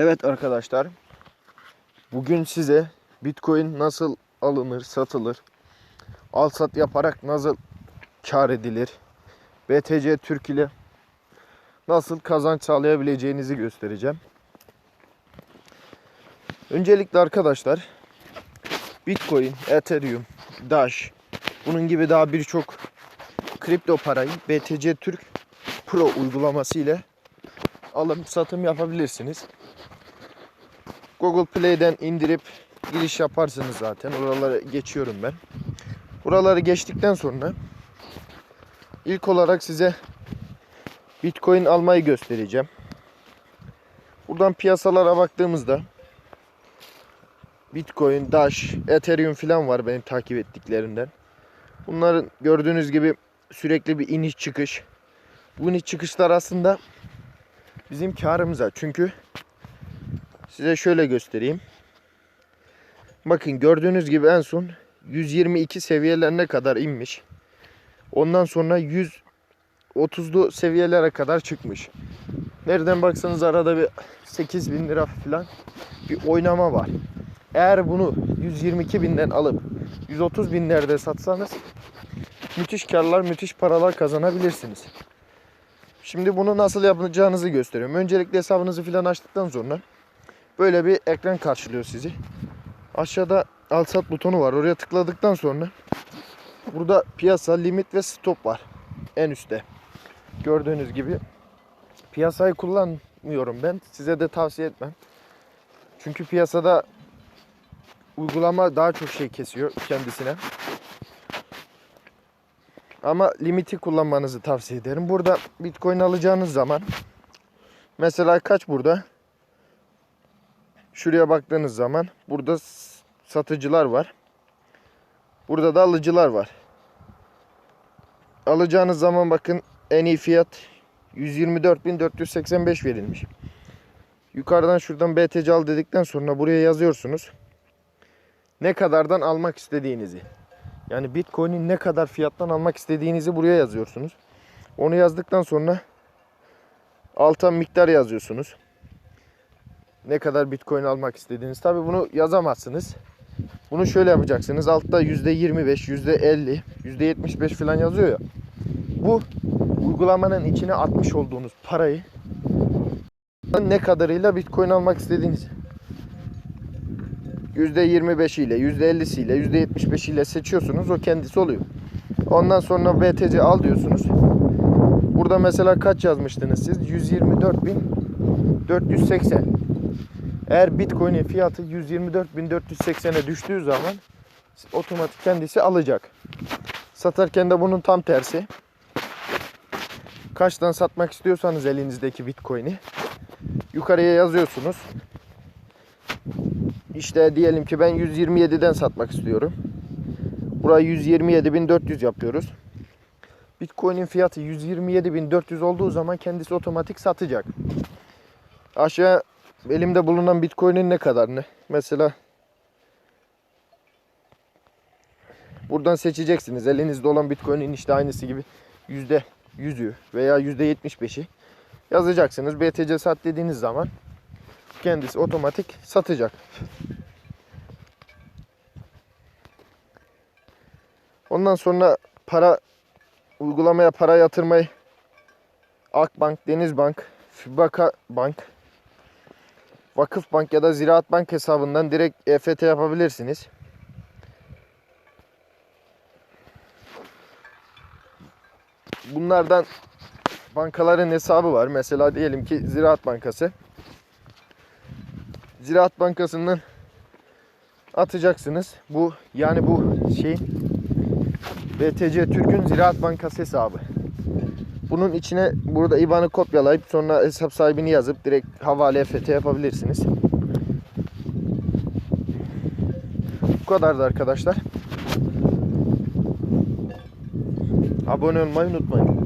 Evet arkadaşlar. Bugün size Bitcoin nasıl alınır, satılır, al sat yaparak nasıl kar edilir, BTC Türk ile nasıl kazanç sağlayabileceğinizi göstereceğim. Öncelikle arkadaşlar Bitcoin, Ethereum, Dash bunun gibi daha birçok kripto parayı BTC Türk Pro uygulaması ile alım satım yapabilirsiniz. Google Play'den indirip giriş yaparsınız zaten. Oraları geçiyorum ben. Buraları geçtikten sonra ilk olarak size Bitcoin almayı göstereceğim. Buradan piyasalara baktığımızda Bitcoin, Dash, Ethereum falan var benim takip ettiklerimden. Bunların gördüğünüz gibi sürekli bir iniş çıkış. Bu iniş çıkışlar aslında bizim karımıza. Çünkü size şöyle göstereyim. Bakın gördüğünüz gibi en son 122 seviyelerine kadar inmiş. Ondan sonra 130'lu seviyelere kadar çıkmış. Nereden baksanız arada bir 8 bin lira falan bir oynama var. Eğer bunu 122 binden alıp 130 binlerde satsanız müthiş karlar, müthiş paralar kazanabilirsiniz. Şimdi bunu nasıl yapacağınızı gösteriyorum. Öncelikle hesabınızı falan açtıktan sonra böyle bir ekran karşılıyor sizi. Aşağıda al sat butonu var. Oraya tıkladıktan sonra burada piyasa, limit ve stop var. En üstte. Gördüğünüz gibi piyasayı kullanmıyorum ben. Size de tavsiye etmem. Çünkü piyasada uygulama daha çok şey kesiyor kendisine. Ama limiti kullanmanızı tavsiye ederim. Burada Bitcoin alacağınız zaman mesela kaç burada? Şuraya baktığınız zaman burada satıcılar var. Burada da alıcılar var. Alacağınız zaman bakın en iyi fiyat 124.485 verilmiş. Yukarıdan şuradan BTC al dedikten sonra buraya yazıyorsunuz. Ne kadardan almak istediğinizi. Yani Bitcoin'in ne kadar fiyattan almak istediğinizi buraya yazıyorsunuz. Onu yazdıktan sonra alta miktar yazıyorsunuz. Ne kadar Bitcoin almak istediğiniz. Tabi bunu yazamazsınız. Bunu şöyle yapacaksınız. Altta %25, %50, %75 falan yazıyor ya. Bu uygulamanın içine atmış olduğunuz parayı ne kadarıyla Bitcoin almak istediğiniz. %25 ile, %50'si ile, %75 ile seçiyorsunuz. O kendisi oluyor. Ondan sonra BTC al diyorsunuz. Burada mesela kaç yazmıştınız siz? 124.480. Eğer Bitcoin'in fiyatı 124.480'e düştüğü zaman otomatik kendisi alacak. Satarken de bunun tam tersi. Kaçtan satmak istiyorsanız elinizdeki Bitcoin'i yukarıya yazıyorsunuz. İşte diyelim ki ben 127'den satmak istiyorum. Burayı 127.400 yapıyoruz. Bitcoin'in fiyatı 127.400 olduğu zaman kendisi otomatik satacak. Aşağı elimde bulunan Bitcoin'in ne kadar ne? Mesela buradan seçeceksiniz. Elinizde olan Bitcoin'in işte aynısı gibi yüzde yüzü veya yüzde yetmiş beşi yazacaksınız. BTC sat dediğiniz zaman kendisi otomatik satacak. Ondan sonra para uygulamaya para yatırmayı Akbank, Denizbank, Fibaka Bank, Vakıf Bank ya da Ziraat Bank hesabından direkt EFT yapabilirsiniz. Bunlardan bankaların hesabı var. Mesela diyelim ki Ziraat Bankası. Ziraat Bankası'ndan atacaksınız. Bu yani bu şey BTC Türk'ün Ziraat Bankası hesabı. Bunun içine burada IBAN'ı kopyalayıp sonra hesap sahibini yazıp direkt havale EFT yapabilirsiniz. Bu kadardı arkadaşlar. Abone olmayı unutmayın.